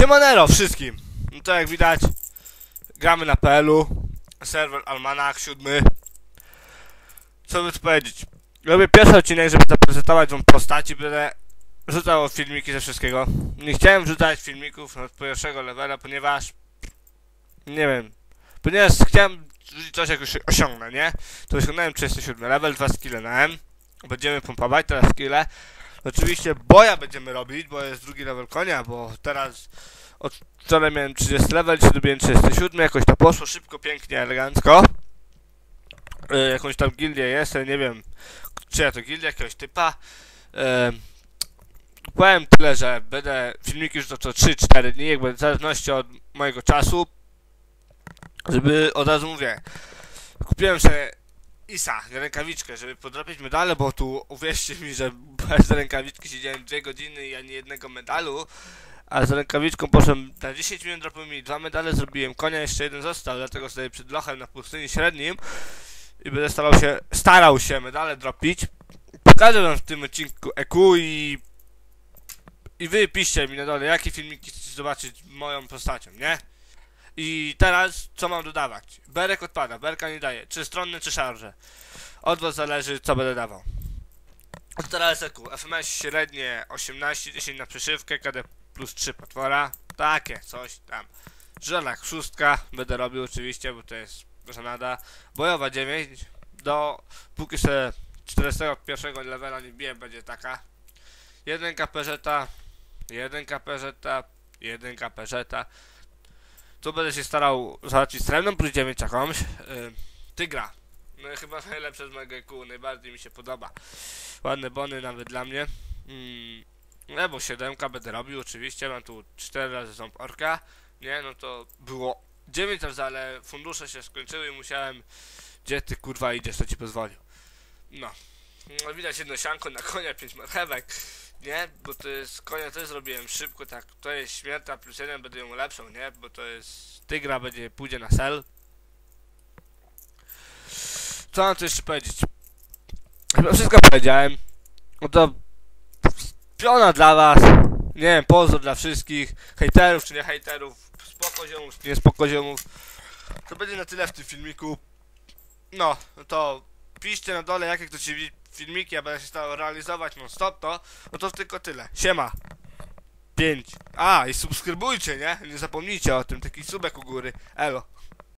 Siemanero wszystkim! No to jak widać, gramy na PL-u, serwer Almanach 7. Co by tu powiedzieć? Robię pierwszy odcinek, żeby zaprezentować wam postaci, będę rzucał filmiki ze wszystkiego. Nie chciałem wrzucać filmików od pierwszego levela, ponieważ... Nie wiem. Ponieważ chciałem rzucić coś jak już osiągnę, nie? To osiągnąłem 37 level, 2 skille na M. Będziemy pompować teraz skille. Oczywiście boja będziemy robić, bo jest drugi level konia, bo teraz od wczoraj miałem 30 level, dzisiaj dobiłem 37, jakoś to poszło szybko, pięknie, elegancko. Yy, jakąś tam gildię jest, nie wiem, czyja to gildia, jakiegoś typa. Yy, powiem tyle, że będę filmiki już co 3-4 dni, jakby w zależności od mojego czasu. Żeby od razu mówię, kupiłem sobie Isa, rękawiczkę, żeby podrapiać medale, bo tu uwierzcie mi, że bez rękawiczki siedziałem 2 godziny i ani jednego medalu, a z rękawiczką poszedłem na 10 minut, drapłem mi dwa medale, zrobiłem konia, jeszcze jeden został, dlatego sobie przed lochem na pustyni średnim i będę starał się, starał się medale dropić. Pokażę wam w tym odcinku EQ i i wy piszcie mi na dole, jakie filmiki chcecie zobaczyć moją postacią, nie? I teraz, co mam dodawać? Berek odpada, berka nie daje. Czy stronny, czy szarże. Od was zależy, co będę dawał. Teraz EQ, FMS średnie 18, 10 na przyszywkę, KD plus 3 potwora. Takie, coś tam. Żelak szóstka, będę robił oczywiście, bo to jest żenada. Bojowa 9, do póki się 41 levela nie biję, będzie taka. 1 KPZ, 1 KPZ, 1 KPZ. Tu będę się starał załatwić plus 9 jakąś. Yy, tygra. No chyba najlepsze z mojego EQ, najbardziej mi się podoba. Ładne bony nawet dla mnie. Mm, Nebo 7 będę robił oczywiście, mam tu 4 razy ząb orka. Nie, no to było 9 razy, ale fundusze się skończyły i musiałem... Gdzie ty kurwa idziesz, to ci pozwolił. No. no widać jedno sianko na konia, 5 marchewek. Nie, bo to jest, konia też zrobiłem szybko, tak, to jest śmierta plus jeden, będę ją ulepszał, nie, bo to jest, tygra będzie, pójdzie na sel. Co mam tu jeszcze powiedzieć? Chyba wszystko powiedziałem. No to piona dla was. Nie wiem, pozdro dla wszystkich. Hejterów czy nie hejterów. Spoko ziomów nie spoko ziomów. To będzie na tyle w tym filmiku. No, no to piszcie na dole jakie chcecie widzieć filmiki, ja będę się starał realizować non stop to. No to tylko tyle. Siema. 5. A, i subskrybujcie, nie? Nie zapomnijcie o tym. Taki subek u góry. Elo.